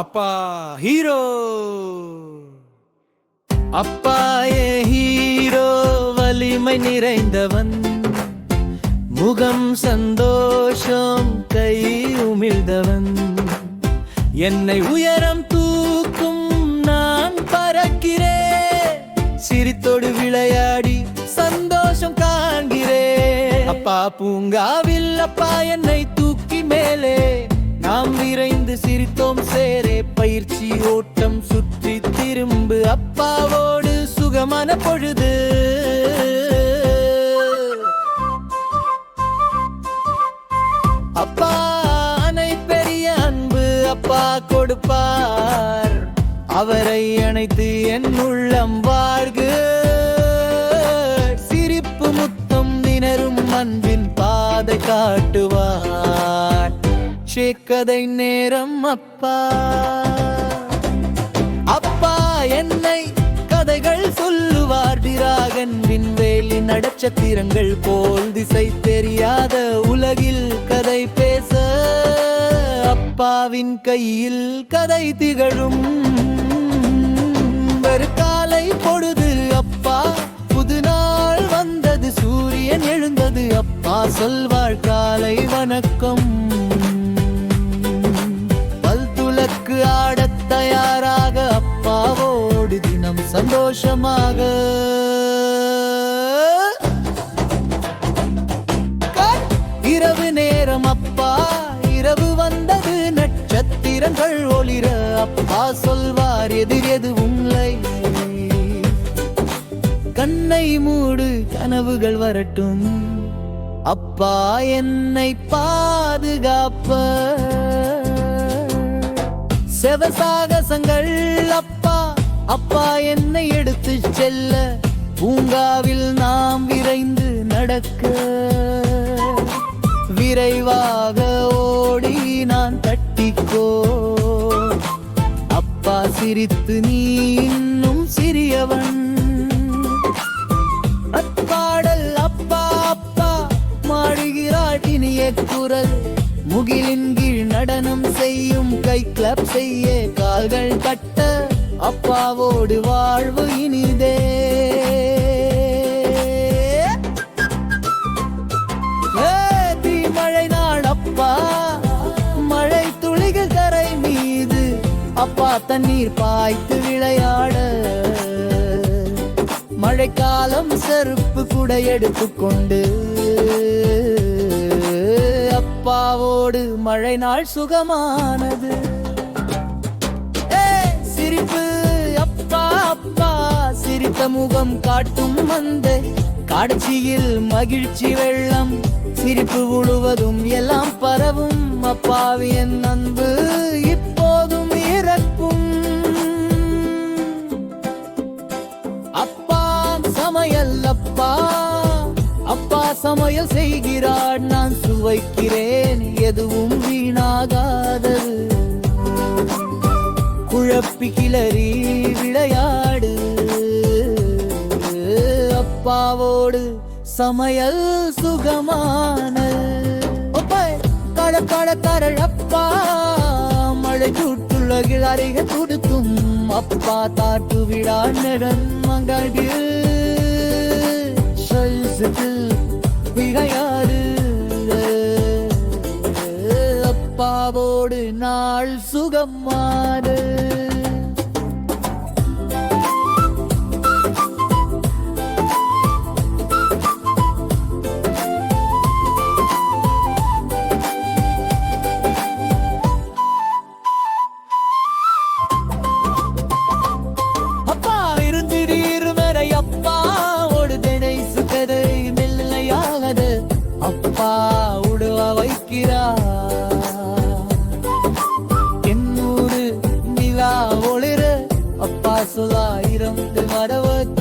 அப்பா ஹீரோ. அப்பா ஏ ஹீரோ வலிமை நிறைந்தவன். முகம் சந்தோஷம் கை உமிழ்ந்தவன். என்னை உயரம் தூக்கும் நான் பறக்கிறேன் சிரித்தோடு விளையாடி சந்தோஷம் காண்கிறேன் அப்பா பூங்காவில் அப்பா என்னை தூக்கி மேலே. நாம் விரைந்து சிரித்தோ கொடுப்பார். அவரை அணைத்து என் உள்ளம் வார்கு. சிரிப்பு முத்தம் திணறும் அன்பின் பாதை காட்டுவார். சேக்கதை நேரம் அப்பா. அப்பா என்னை கதைகள் சொல்லுவார். டிராகன் விண்வேலி நட்சத்திரங்கள் போல் திசை தெரியாத உலகில் கதை பெ அப்பாவின் கையில் கதை திகழும். ஒரு காலை பொழுது அப்பா புது நாள் வந்தது சூரியன் எழுந்தது அப்பா சொல்வாழ் காலை நட்சத்திரங்கள் ஒளிர அப்பா சொல்வார் எதிர் எதுவும் இல்லை. கண்ணை மூடு கனவுகள் வரட்டும். அப்பா என்னை பாதுகாப்ப. செவசாகசங்கள் அப்பா அப்பா என்னை எடுத்து செல்ல. பூங்காவில் நாம் விரைந்து நடக்க. விரைவாக ஓடி நான் தட்டிக்கோ. சிரித்து நீ இன்னும் சிறியவன். அப்பாடல் அப்பா அப்பா மாடுகிறாள் இனிய குரல். முகிலின் கீழ் நடனம் செய்யும் கை கிளப் செய்ய கால்கள் கட்ட. அப்பாவோடு வாழ்வு இனிதே. தண்ணீர் பாய்த்து விளையாட. மழைக்காலம் செருப்பு கூட எடுத்துக்கொண்டு. அப்பாவோடு மழை நாள் சுகமானது. சிரிப்பு. அப்பா அப்பா. சிரித்த முகம் காட்டும் அந்த காட்சியில் மகிழ்ச்சி வெள்ளம். சிரிப்பு உழுவதும் எல்லாம் பரவும். அப்பாவின் அன்பு அப்பா அப்பா சமையல் செய்கிறார் நான் சுவைக்கிறேன் எதுவும் வீணாகாதது. குழப்பி கிளறி விளையாடு. அப்பாவோடு சமையல் சுகமான கட கட கரழப்பா மழை சுற்றுலகில் அருகே துடுக்கும் அப்பா தாட்டு விழா நிறன் மகள்கள் மனசுக்குள் விடையாறு அப்பாவோடு நாள் சுகமாறு வருகிறார் என் ஊரு நிலா ஒளிர அப்பா சொல்லாயிரம் மரவத்து